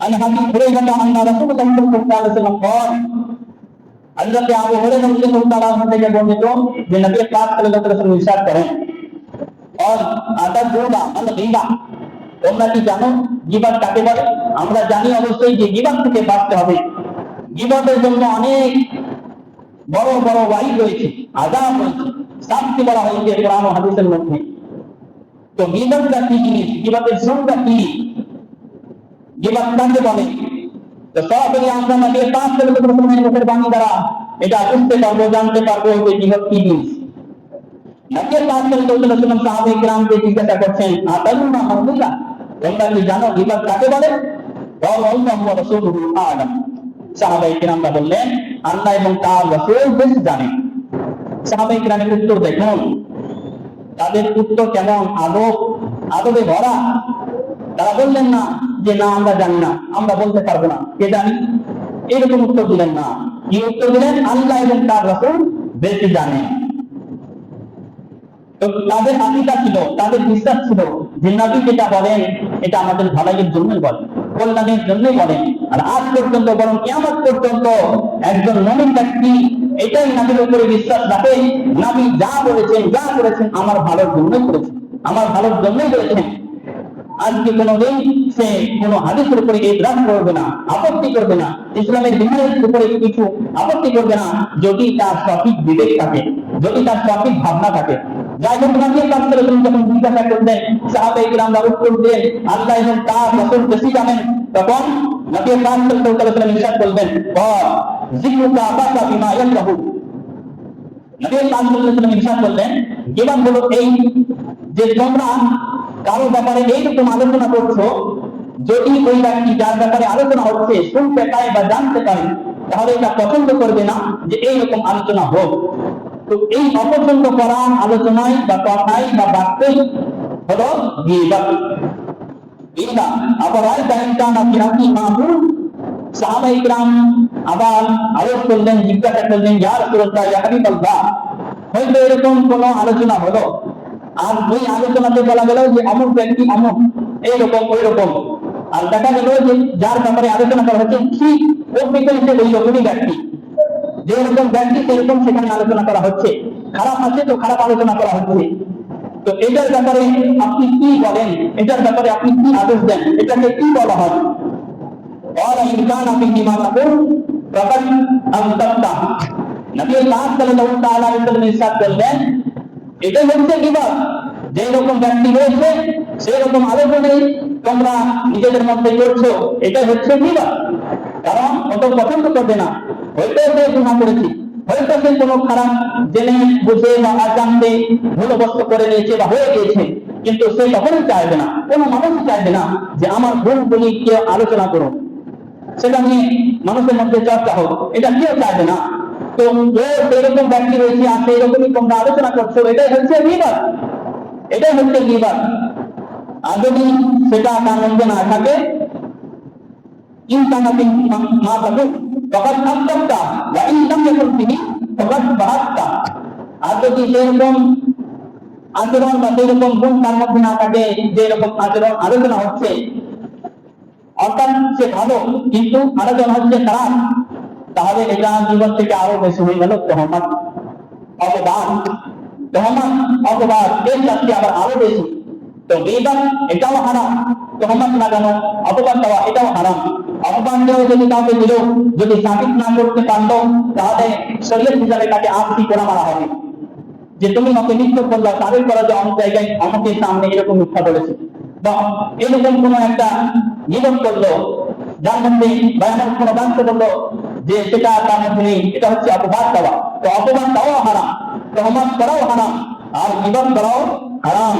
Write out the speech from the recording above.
عن حديث هريرة أن رسول الله صلى الله عليه وسلم قال হযরত আবু হুরায়রা রাদিয়াল্লাহু তাআলা আনহু থেকে বর্ণিত যে নবী পাক সাল্লাল্লাহু আলাইহি ওয়াসাল্লাম ইরশাদ করেন और আদা জুবা মানে গীবা তোমরা কি জানো গীবাত কাকে বলে আমরা জানি অবশ্যই যে গীবাত থেকে বাঁচতে হবে গীবাতের জন্য অনেক বড় বড় ওয়াইড রয়েছে আজাব রয়েছে শাস্তি বলা হয়েছে কোরআন ও হাদিসের মধ্যে তো গীবাতটা কি জিনিস গীবাতের শুরুটা কি গীবাত কাকে বলে তো পাঁচ বাণী এটা বুঝতে পারব, জানতে পারব যে কি নবীর পাঁচ সাহাবে জিজ্ঞাসা করছেন তোমরা কি জানো কাকে বলে? বললেন এবং বেশ জানেন তাদের কেমন ভরা? তারা বললেন, না। যে না, আমরা জানি না, আমরা বলতে পারব না। কে জানি? এরকম উত্তর দিলেন না। কি উত্তর দিলেন? আল্লাহ এবং তার রসুল বেশি জানেন তাদের আকিদা ছিল, তাদের বিশ্বাস ছিল। যে নবী যেটা বলেন, এটা আমাদের ভালাইয়ের জন্যই বলেন কল্যাণের জন্যই বলেন আর আজ পর্যন্ত, বরং কিয়ামত পর্যন্ত একজন নবীন ব্যক্তি এটাই নবীর উপরে বিশ্বাস রাখে, নবী যা বলেছেন, যা করেছেন, আমার ভালোর জন্যই করেছেন। আমার ভালোর জন্যই করেছেন। আজকে কোনোদিন সে কোনো হাদিসের উপরে ইতরাজ করবে না, আপত্তি করবে না, ইসলামের বিধানের উপরে কিছু আপত্তি করবে না, যদি তার সঠিক বিবেক থাকে, যদি তার সঠিক ভাবনা থাকে। তখন নবী ইরশাদ করলেন ওয়া বিমা ওয়াসাল্লাম করলেন জীবন এই যে তোমরা কারও ব্যাপারে এইরকম আলোচনা করছ, যদি ওই ব্যক্তি যার ব্যাপারে আলোচনা হচ্ছে, শুনতে পায় বা জানতে পারে তাহলে এটা পছন্দ করবে না যে এইরকম আলোচনা হোক। তো এই অপছন্দ করা আলোচনায় বা কথাই বা বাক্যই হলো আবার জিজ্ঞাসা করলেন, ইয়া রাসূলুল্লাহ হয়তো এরকম কোন আলোচনা হলো? আর ওই আলোচনাতে বলা গেল যে অমুক ব্যক্তি অমুক এইরকম ওই রকম আর দেখা গেল যে যার ব্যাপারে আলোচনা করা হচ্ছে ঠিক ওর বিপরীতে ওই রকমই ব্যক্তি। যেরকম ব্যক্তি, সেরকম সেখানে আলোচনা করা হচ্ছে। খারাপ আছে তো খারাপ আলোচনা করা হচ্ছে। তো এটার ব্যাপারে আপনি কি বলেন? এটার ব্যাপারে আপনি কি আদেশ দেন? এটাকে কি বলা হয়? আর ইনসান আপনি কি প্রকাশ আমি সত্তা এটাই হচ্ছে গীবত যে রকম ব্যক্তি রয়েছে সেই রকম আলোচনায় তোমরা নিজেদের মধ্যে করছ, এটাই হচ্ছে গীবত কারণ অত পছন্দ করবে না। হয়তো সে গুনাহ করেছি, হয়তো সে কোনো খারাপ জেনে বুঝে বা অজান্তে ভুলবস্ত করে নিয়েছে বা হয়ে গিয়েছে, কিন্তু সে কখনোই চাইবে না, কোনো মানুষই চাইবে না যে আমার ভুলগুলি কেউ আলোচনা করুন সেটা নিয়ে মানুষের মধ্যে চর্চা হোক, এটা কেউ চাইবে না। তো এরকম ব্যক্তি রয়েছে আর সেই রকমই তোমরা আলোচনা করছ, এটাই হচ্ছে বিবাদ এটাই হচ্ছে বিবাদ আর যদি সেটা তার মধ্যে না থাকে ইনসানাতি মা থাকুক তখন আত্মটা বা ইনসান যখন তিনি তখন বাহাত্তা। আর যদি সেরকম আচরণ বা সেরকম গুণ তার মধ্যে না থাকে যে রকম আচরণ আলোচনা হচ্ছে, অর্থাৎ সে ভালো, কিন্তু আলোচনা হচ্ছে খারাপ। তাহলে এটা জীবন থেকে আরও বেশি হয়ে গেল তহমত অপবাদ তহমত অপবাদ এর শাস্তি আবার আরও বেশি। তো বেদান এটাও হারাম। তহমত লাগানো অপবাদ দেওয়া, এটাও হারাম। অপবাদ দেওয়া যদি কাউকে দিল, যদি সাবিত না করতে পারল, তাহলে শরীর হিসাবে তাকে আফতি করা মারা হবে। যে তুমি আমাকে নিশ্চয় করল, তাদের করা যে অনেক জায়গায় আমাকে সামনে এরকম মিথ্যা বলেছে। বা এরকম কোন একটা জীবন করল, যার মধ্যে ভয়ানক কোনো বাক্য বলল যে সেটা তার মধ্যে নেই এটা হচ্ছে অপবাদ দেওয়া। তো অপবাদ দেওয়া হারাম তহমত করাও হারাম, আর জীবন করাও হারাম।